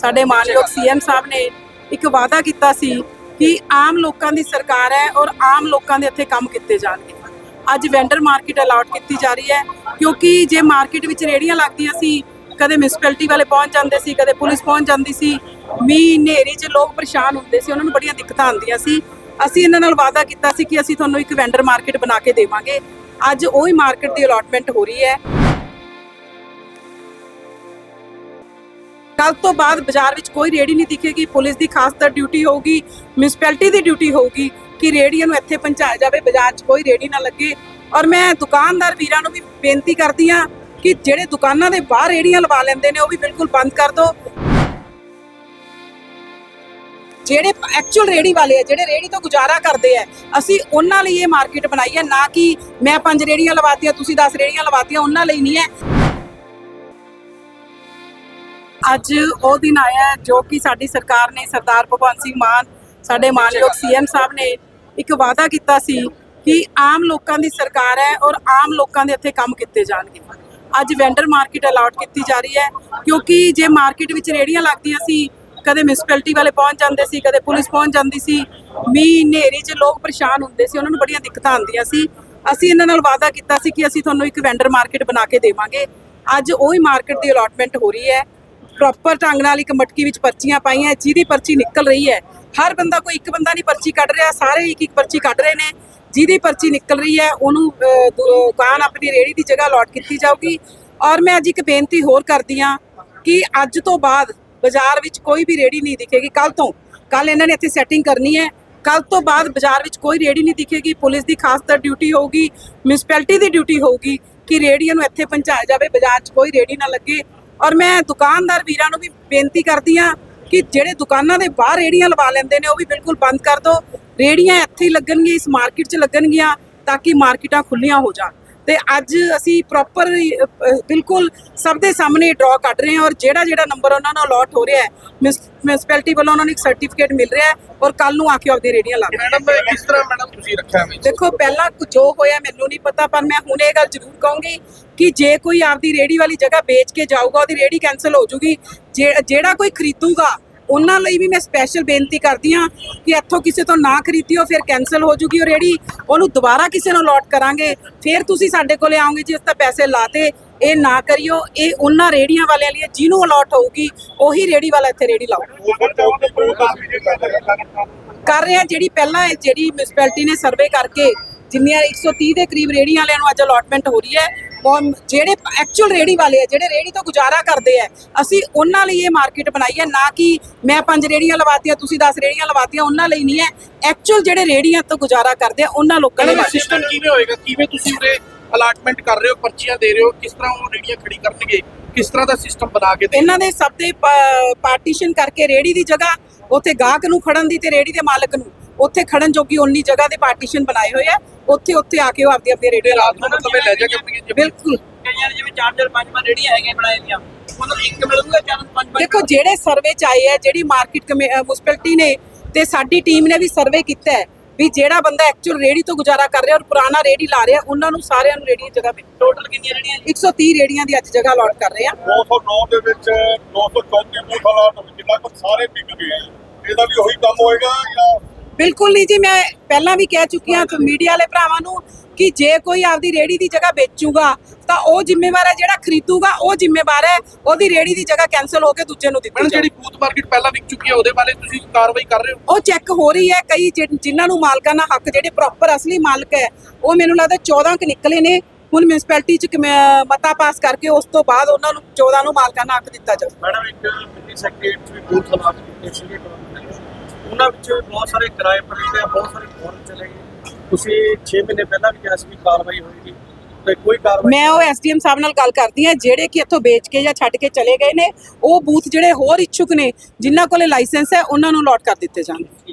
ਸਾਡੇ ਮਾਨਯੋਗ ਸੀਐਮ ਸਾਹਿਬ ਨੇ ਇੱਕ ਵਾਅਦਾ ਕੀਤਾ ਸੀ ਕਿ ਆਮ ਲੋਕਾਂ ਦੀ ਸਰਕਾਰ ਹੈ ਔਰ ਆਮ ਲੋਕਾਂ ਦੇ ਇੱਥੇ ਕੰਮ ਕੀਤੇ ਜਾਣਗੇ। ਅੱਜ ਵੈਂਡਰ ਮਾਰਕੀਟ ਅਲਾਟ ਕੀਤੀ ਜਾ ਰਹੀ ਹੈ ਕਿਉਂਕਿ ਜੇ ਮਾਰਕੀਟ ਵਿੱਚ ਰੇੜੀਆਂ ਲੱਗਦੀਆਂ ਸੀ ਕਦੇ ਮਿਊਨਿਸਪੈਲਿਟੀ ਵਾਲੇ ਪਹੁੰਚ ਜਾਂਦੇ ਸੀ ਕਦੇ ਪੁਲਿਸ ਪਹੁੰਚ ਜਾਂਦੀ ਸੀ ਮੀਂਹ ਹਨੇਰੀ 'ਚ ਲੋਕ ਪਰੇਸ਼ਾਨ ਹੁੰਦੇ ਸੀ ਉਹਨਾਂ ਨੂੰ ਬੜੀਆਂ ਦਿੱਕਤਾਂ ਆਉਂਦੀਆਂ ਸੀ। ਅਸੀਂ ਇਹਨਾਂ ਨਾਲ ਵਾਅਦਾ ਕੀਤਾ ਸੀ ਕਿ ਅਸੀਂ ਤੁਹਾਨੂੰ ਇੱਕ ਵੈਂਡਰ ਮਾਰਕੀਟ ਬਣਾ ਕੇ ਦੇਵਾਂਗੇ। ਅੱਜ ਉਹੀ ਮਾਰਕੀਟ ਦੀ ਅਲਾਟਮੈਂਟ ਹੋ ਰਹੀ ਹੈ। ਕੱਲ ਤੋਂ ਬਾਅਦ ਬਾਜ਼ਾਰ ਵਿੱਚ ਕੋਈ ਰੇੜੀ ਨਹੀਂ ਦਿਖੇਗੀ, ਪੁਲਿਸ ਦੀ ਖਾਸ ਤਰ ਡਿਊਟੀ ਹੋਊਗੀ ਮਿਊਨਿਸਪੈਲਿਟੀ ਦੀ ਡਿਊਟੀ ਹੋਊਗੀ ਕਿ ਰੇੜੀਆਂ ਨੂੰ ਇੱਥੇ ਪਹੁੰਚਾਇਆ ਜਾਵੇ, ਬਾਜ਼ਾਰ 'ਚ ਕੋਈ ਰੇੜੀ ਨਾ ਲੱਗੇ। ਔਰ ਮੈਂ ਦੁਕਾਨਦਾਰ ਵੀਰਾਂ ਨੂੰ ਵੀ ਬੇਨਤੀ ਕਰਦੀ ਹਾਂ ਕਿ ਜਿਹੜੇ ਦੁਕਾਨਾਂ ਦੇ ਬਾਹਰ ਰੇੜੀਆਂ ਲਵਾ ਲੈਂਦੇ ਨੇ, ਉਹ ਵੀ ਬਿਲਕੁਲ ਬੰਦ ਕਰ ਦਿਓ। ਜਿਹੜੇ ਐਕਚੁਅਲ ਰੇੜੀ ਵਾਲੇ ਆ, ਜਿਹੜੇ ਰੇੜੀ ਤੋਂ ਗੁਜ਼ਾਰਾ ਕਰਦੇ ਆ, ਅਸੀਂ ਉਹਨਾਂ ਲਈ ਇਹ ਮਾਰਕੀਟ ਬਣਾਈ ਹੈ ਨਾ ਕਿ ਮੈਂ ਪੰਜ ਰੇੜੀਆਂ ਲਵਾਤੀਆਂ, ਤੁਸੀਂ 10 ਰੇੜੀਆਂ ਲਵਾਤੀਆਂ, ਉਹਨਾਂ ਲਈ ਨਹੀਂ ਹੈ। ਅੱਜ ਉਹ ਦਿਨ ਆਇਆ ਜੋ ਕਿ ਸਾਡੀ ਸਰਕਾਰ ਨੇ ਸਰਦਾਰ ਭਗਵੰਤ ਸਿੰਘ ਮਾਨ, ਸਾਡੇ ਮਾਨਯੋਗ ਸੀਐਮ ਸਾਹਿਬ ਨੇ ਇੱਕ ਵਾਅਦਾ ਕੀਤਾ ਸੀ ਕਿ ਆਮ ਲੋਕਾਂ ਦੀ ਸਰਕਾਰ ਹੈ ਔਰ ਆਮ ਲੋਕਾਂ ਦੇ ਇੱਥੇ ਕੰਮ ਕੀਤੇ ਜਾਣਗੇ। ਅੱਜ ਵੈਂਡਰ ਮਾਰਕੀਟ ਅਲਾਟ ਕੀਤੀ ਜਾ ਰਹੀ ਹੈ ਕਿਉਂਕਿ ਜੇ ਮਾਰਕੀਟ ਵਿੱਚ ਰੇੜੀਆਂ ਲੱਗਦੀਆਂ ਸੀ, ਕਦੇ ਮਿਊਨਿਸਪੈਲਿਟੀ ਵਾਲੇ ਪਹੁੰਚ ਜਾਂਦੇ ਸੀ, ਕਦੇ ਪੁਲਿਸ ਪਹੁੰਚ ਜਾਂਦੀ ਸੀ, ਮੀਂਹ ਹਨੇਰੀ 'ਚ ਲੋਕ ਪਰੇਸ਼ਾਨ ਹੁੰਦੇ ਸੀ, ਉਹਨਾਂ ਨੂੰ ਬੜੀਆਂ ਦਿੱਕਤਾਂ ਆਉਂਦੀਆਂ ਸੀ। ਅਸੀਂ ਇਹਨਾਂ ਨਾਲ ਵਾਅਦਾ ਕੀਤਾ ਸੀ ਕਿ ਅਸੀਂ ਤੁਹਾਨੂੰ ਇੱਕ ਵੈਂਡਰ ਮਾਰਕੀਟ ਬਣਾ ਕੇ ਦੇਵਾਂਗੇ। ਅੱਜ ਉਹੀ ਮਾਰਕੀਟ ਦੀ ਅਲਾਟਮੈਂਟ ਹੋ ਰਹੀ ਹੈ। ਪ੍ਰੋਪਰ ਢੰਗ ਨਾਲ ਇੱਕ ਮਟਕੀ ਵਿੱਚ ਪਰਚੀਆਂ ਪਾਈਆਂ ਜਿਹਦੀ ਪਰਚੀ ਨਿਕਲ ਰਹੀ ਹੈ। ਹਰ ਬੰਦਾ ਕੋਈ ਇੱਕ ਬੰਦਾ ਨਹੀਂ ਪਰਚੀ ਕੱਢ ਰਿਹਾ ਸਾਰੇ ਇੱਕ ਇੱਕ ਪਰਚੀ ਕੱਢ ਰਹੇ ਨੇ। ਜਿਹਦੀ ਪਰਚੀ ਨਿਕਲ ਰਹੀ ਹੈ ਉਹਨੂੰ ਅਹ, ਦੁਕਾਨ ਆਪਣੀ ਰੇੜੀ ਦੀ ਜਗ੍ਹਾ ਅਲਾਟ ਕੀਤੀ ਜਾਊਗੀ। ਔਰ ਮੈਂ ਅੱਜ ਇੱਕ ਬੇਨਤੀ ਹੋਰ ਕਰਦੀ ਹਾਂ ਕਿ ਅੱਜ ਤੋਂ ਬਾਅਦ ਬਾਜ਼ਾਰ ਵਿੱਚ ਕੋਈ ਵੀ ਰੇੜੀ ਨਹੀਂ ਦਿਖੇਗੀ। ਕੱਲ ਤੋਂ ਕੱਲ ਇਹਨਾਂ ਨੇ ਇੱਥੇ ਸੈਟਿੰਗ ਕਰਨੀ ਹੈ। ਕੱਲ ਤੋਂ ਬਾਅਦ ਬਾਜ਼ਾਰ ਵਿੱਚ ਕੋਈ ਰੇੜੀ ਨਹੀਂ ਦਿਖੇਗੀ। ਪੁਲਿਸ ਦੀ ਖਾਸ ਤਰ ਡਿਊਟੀ ਹੋਊਗੀ ਮਿਊਨਿਸਪੈਲਿਟੀ ਦੀ ਡਿਊਟੀ ਹੋਊਗੀ ਕਿ ਰੇੜੀਆਂ ਨੂੰ ਇੱਥੇ ਪਹੁੰਚਾਇਆ ਜਾਵੇ। ਬਾਜ਼ਾਰ 'ਚ ਕੋਈ ਰੇੜੀ ਨਾ ਲੱਗੇ। ਔਰ ਮੈਂ ਦੁਕਾਨਦਾਰ ਵੀਰਾਂ ਨੂੰ ਵੀ ਬੇਨਤੀ ਕਰਦੀ ਹਾਂ ਕਿ ਜਿਹੜੇ ਦੁਕਾਨਾਂ ਦੇ ਬਾਹਰ ਰੇੜੀਆਂ ਲਵਾ ਲੈਂਦੇ ਨੇ, ਉਹ ਵੀ ਬਿਲਕੁਲ ਬੰਦ ਕਰ ਦਿਓ। ਰੇੜੀਆਂ ਇੱਥੇ ਹੀ ਲੱਗਣਗੀਆਂ, ਇਸ ਮਾਰਕੀਟ 'ਚ ਲੱਗਣਗੀਆਂ ਤਾਂ ਕਿ ਮਾਰਕੀਟਾਂ ਖੁੱਲੀਆਂ ਹੋ ਜਾਣ। ਤੇ ਅੱਜ ਅਸੀਂ ਪ੍ਰੋਪਰ ਬਿਲਕੁਲ ਸਭ ਦੇ ਸਾਹਮਣੇ ਡਰਾ ਕੱਢ ਰਹੇ ਹਾਂ ਔਰ ਜਿਹੜਾ ਜਿਹੜਾ ਨੰਬਰ ਉਹਨਾਂ ਨੂੰ ਅਲਾਟ ਹੋ ਰਿਹਾ ਹੈ ਮਿਊਨਿਸਪੈਲਿਟੀ ਵੱਲੋਂ ਉਹਨਾਂ ਨੂੰ ਇੱਕ ਸਰਟੀਫਿਕੇਟ ਮਿਲ ਰਿਹਾ ਹੈ ਔਰ ਕੱਲ ਨੂੰ ਆ ਕੇ ਆਪਦੀ ਰੇੜੀਆਂ ਲਾ ਮੈਡਮ ਕਿਸ ਤਰ੍ਹਾਂ ਮੈਡਮ ਤੁਸੀਂ ਰੱਖਿਆ ਵਿੱਚ? ਦੇਖੋ ਪਹਿਲਾਂ ਕੁ- ਜੋ ਹੋਇਆ ਮੈਨੂੰ ਨਹੀਂ ਪਤਾ ਪਰ ਮੈਂ ਹੁਣ ਇਹ ਗੱਲ ਜ਼ਰੂਰ ਕਹੂੰਗੀ ਕਿ ਜੇ ਕੋਈ ਆਪਦੀ ਰੇੜੀ ਵਾਲੀ ਜਗ੍ਹਾ ਵੇਚ ਕੇ ਜਾਊਗਾ ਉਹਦੀ ਰੇੜੀ ਕੈਨਸਲ ਹੋ ਜੂਗੀ ਜਿਹੜਾ ਕੋਈ ਖਰੀਦੂਗਾ ਉਹਨਾਂ ਲਈ ਵੀ ਮੈਂ ਸਪੈਸ਼ਲ ਬੇਨਤੀ ਕਰਦੀ ਹਾਂ ਕਿ ਇੱਥੋਂ ਕਿਸੇ ਤੋਂ ਨਾ ਖਰੀਦਿਓ, ਫਿਰ ਕੈਨਸਲ ਹੋ ਜੂਗੀ ਉਹ ਰੇੜੀ। ਉਹਨੂੰ ਦੁਬਾਰਾ ਕਿਸੇ ਨੂੰ ਅਲਾਟ ਕਰਾਂਗੇ। ਫਿਰ ਤੁਸੀਂ ਸਾਡੇ ਕੋਲੇ ਆਓਗੇ ਜੀ ਉਸ ਤਾਂ ਪੈਸੇ ਲਾਤੇ। ਇਹ ਨਾ ਕਰਿਓ। ਇਹ ਉਹਨਾਂ ਰੇੜੀਆਂ ਵਾਲਿਆਂ ਲਈ ਜਿਹਨੂੰ ਅਲਾਟ ਹੋਊਗੀ, ਉਹੀ ਰੇੜੀ ਵਾਲਾ ਇੱਥੇ ਰੇੜੀ ਲਾਓ ਕਰ ਰਿਹਾ ਜਿਹੜੀ ਪਹਿਲਾਂ ਜਿਹੜੀ ਮਿਊਨਿਸਪੈਲਿਟੀ ਨੇ ਸਰਵੇ ਕਰਕੇ, ਜਿੰਨੀਆਂ 130 ਦੇ ਕਰੀਬ ਰੇੜੀਆਂ ਵਾਲਿਆਂ ਨੂੰ ਅੱਜ ਅਲਾਟਮੈਂਟ ਹੋ ਰਹੀ ਹੈ ਜਿਹੜੇ ਐਕਚੁਅਲ ਰੇੜੀ ਵਾਲੇ ਆ ਜਿਹੜੇ ਰੇੜੀ ਤੋਂ ਗੁਜ਼ਾਰਾ ਕਰਦੇ ਆ ਅਸੀਂ ਉਹਨਾਂ ਲਈ ਇਹ ਮਾਰਕੀਟ ਬਣਾਈ ਹੈ ਨਾ ਕਿ ਮੈਂ ਪੰਜ ਰੇੜੀਆਂ ਲਵਾਤੀਆਂ ਤੁਸੀਂ 10 ਰੇੜੀਆਂ ਲਵਾਤੀਆਂ ਉਹਨਾਂ ਲਈ ਨਹੀਂ ਹੈ ਐਕਚੁਅਲ ਜਿਹੜੇ ਰੇੜੀਆਂ ਤੋਂ ਗੁਜ਼ਾਰਾ ਕਰਦੇ ਆ ਉਹਨਾਂ ਲੋਕਾਂ ਲਈ। ਸਿਸਟਮ ਕਿਵੇਂ ਹੋਏਗਾ? ਕਿਵੇਂ ਤੁਸੀਂ ਉਰੇ ਅਲਾਟਮੈਂਟ ਕਰ ਰਹੇ ਹੋ ਪਰਚੀਆਂ ਦੇ ਰਹੇ ਹੋ? ਕਿਸ ਤਰ੍ਹਾਂ ਉਹ ਰੇੜੀਆਂ ਖੜੀ ਕਰਨਗੇ? ਕਿਸ ਤਰ੍ਹਾਂ ਦਾ ਸਿਸਟਮ ਬਣਾ ਕੇ ਦੇ ਇਹਨਾਂ ਦੇ ਸਭ ਦੇ ਪਾਰਟੀਸ਼ਨ ਕਰਕੇ ਰੇੜੀ ਦੀ ਜਗ੍ਹਾ ਉੱਥੇ ਗਾਹਕ ਨੂੰ ਖੜਨ ਦੀ ਤੇ ਰੇੜੀ ਦੇ ਮਾਲਕ ਨੂੰ। ਉੱਥੇ ਖੜਨ ਜੋਗੀ ਉਨੀ ਜਗ੍ਹਾ ਦੇ ਪਾਰਟੀਸ਼ਨ ਬਣਾਏ ਹੋਏ ਆ। ਉੱਥੇ ਉੱਥੇ ਆ ਕੇ ਉਹ ਆਪਦੀ ਆਪਦੀ ਰੇੜੀ ਲਾ ਰਾਤ ਨੂੰ ਮਤਲਬ ਇਹ ਲੈ ਜਾ ਕੇ ਆਪਣੀ ਬਿਲਕੁਲ। ਕਈਆਂ ਜਿਵੇਂ ਚਾਰ ਚਾਰ ਪੰਜ ਪੰਜ ਰੇੜੀਆਂ ਹੈਗੀਆਂ ਬਣਾਏ ਦੀਆਂ। ਉਹਨਾਂ ਨੂੰ ਇੱਕ ਮਿਲੂਗਾ ਚਾਰ ਪੰਜ ਪੰਜ ਦੇਖੋ ਜਿਹੜੇ ਸਰਵੇ ਚ ਆਏ ਆ ਜਿਹੜੀ ਮਾਰਕੀਟ ਮੁਸਪੈਲਿਟੀ ਨੇ ਤੇ ਸਾਡੀ ਟੀਮ ਨੇ ਵੀ ਸਰਵੇ ਕੀਤਾ ਹੈ ਵੀ ਜਿਹੜਾ ਬੰਦਾ ਐਕਚੁਅਲ ਰੇੜੀ ਤੋਂ ਗੁਜ਼ਾਰਾ ਕਰ ਰਿਹਾ ਔਰ ਪੁਰਾਣਾ ਰੇੜੀ ਲਾ ਰਿਹਾ ਉਹਨਾਂ ਨੂੰ ਸਾਰਿਆਂ ਨੂੰ ਰੇੜੀ ਜਗ੍ਹਾ ਮਿਲ ਟੋਟਲ ਕਿੰਨੀਆਂ ਰੇੜੀਆਂ 130 ਰੇੜੀਆਂ ਦੀ ਅੱਜ ਜਗ੍ਹਾ ਅਲਾਟ ਕਰ ਰਹੇ ਆ। 209 ਦੇ ਵਿੱਚ 234 ਬੂਥ ਹਾਲਾਤ ਵਿੱਚ ਲਗਭਗ ਸਾਰੇ ਵਿਕ ਗਏ। ਇਹਦਾ ਵੀ ਉਹੀ ਕੰਮ ਹੋਏਗਾ। ਬਿਲਕੁਲ ਨਹੀਂ ਜੀ ਮੈਂ ਪਹਿਲਾਂ ਵੀ ਕਹਿ ਚੁੱਕੀ ਹਾਂ ਮੀਡੀਆ ਵਾਲੇ ਭਰਾਵਾਂ ਨੂੰ ਕਿ ਜੇ ਕੋਈ ਆਪਦੀ ਰੇੜੀ ਦੀ ਜਗ੍ਹਾ ਵੇਚੂਗਾ ਤਾਂ ਉਹ ਜ਼ਿੰਮੇਵਾਰ ਹੈ ਜਿਹੜਾ ਖਰੀਦੂਗਾ ਉਹ ਜ਼ਿੰਮੇਵਾਰ ਹੈ ਉਹਦੀ ਰੇੜੀ ਦੀ ਜਗ੍ਹਾ ਕੈਨਸਲ ਹੋ ਕੇ ਦੂਜੇ ਨੂੰ ਦਿੱਤੀ ਜਾਵੇ ਜਿਹੜੀ ਬੂਥ ਮਾਰਕੀਟ ਪਹਿਲਾਂ ਵਿਕ ਚੁੱਕੀ ਹੈ ਉਹਦੇ ਬਾਰੇ ਤੁਸੀਂ ਕਾਰਵਾਈ ਕਰ ਰਹੇ ਹੋ? ਉਹ ਚੈੱਕ ਹੋ ਰਹੀ ਹੈ ਕਈ ਜਿਨ੍ਹਾਂ ਨੂੰ ਮਾਲਕਾਨਾ ਹੱਕ ਜਿਹੜੇ ਪ੍ਰੋਪਰ ਅਸਲੀ ਮਾਲਕ ਹੈ ਉਹ ਮੈਨੂੰ ਲੱਗਦਾ 14 ਕ ਨਿਕਲੇ ਨੇ ਹੁਣ ਮਿਊਨਿਸਪੈਲਿਟੀ ਚ ਮਤਾ ਪਾਸ ਕਰਕੇ ਉਸ ਤੋਂ ਬਾਅਦ ਉਹਨਾਂ ਨੂੰ 14 ਨੂੰ ਮਾਲਕਾਨਾ ਹੱਕ ਦਿੱਤਾ ਜਾਊ। ਮੈਡਮ ਇੱਕ ਮਿੰਨੀ ਸੈਕਟਰੀਏਟ ਵੀ ਬੂਥ ਹਾਲਾਤ ਕੀਤੇ ਸੀਗੇ ਉਹਨਾਂ ਵਿੱਚ ਬਹੁਤ ਸਾਰੇ ਕਿਰਾਏ ਪਰ ਗਏ ਬਹੁਤ ਸਾਰੇ ਫੋਰਨ ਚਲੇ ਗਏ। ਤੁਸੀਂ 6 ਮਹੀਨੇ ਪਹਿਲਾਂ ਵੀ ਕਿਹਾ ਸੀ ਵੀ ਕਾਰਵਾਈ ਹੋਏਗੀ ਤੇ ਕੋਈ ਕਾਰਵਾਈ ਮੈਂ ਉਹ ਐਸਡੀਐਮ ਸਾਹਿਬ ਨਾਲ ਗੱਲ ਕਰਦੀ ਹਾਂ ਜਿਹੜੇ ਕਿ ਇੱਥੋਂ ਵੇਚ ਕੇ ਜਾਂ ਛੱਡ ਕੇ ਚਲੇ ਗਏ ਨੇ ਉਹ ਬੂਥ ਜਿਹੜੇ ਹੋਰ ਇੱਛੁਕ ਨੇ ਜਿਨ੍ਹਾਂ ਕੋਲੇ ਲਾਇਸੈਂਸ ਹੈ ਉਹਨਾਂ ਨੂੰ ਅਲਾਟ ਕਰ ਦਿੱਤੇ ਜਾਣਗੇ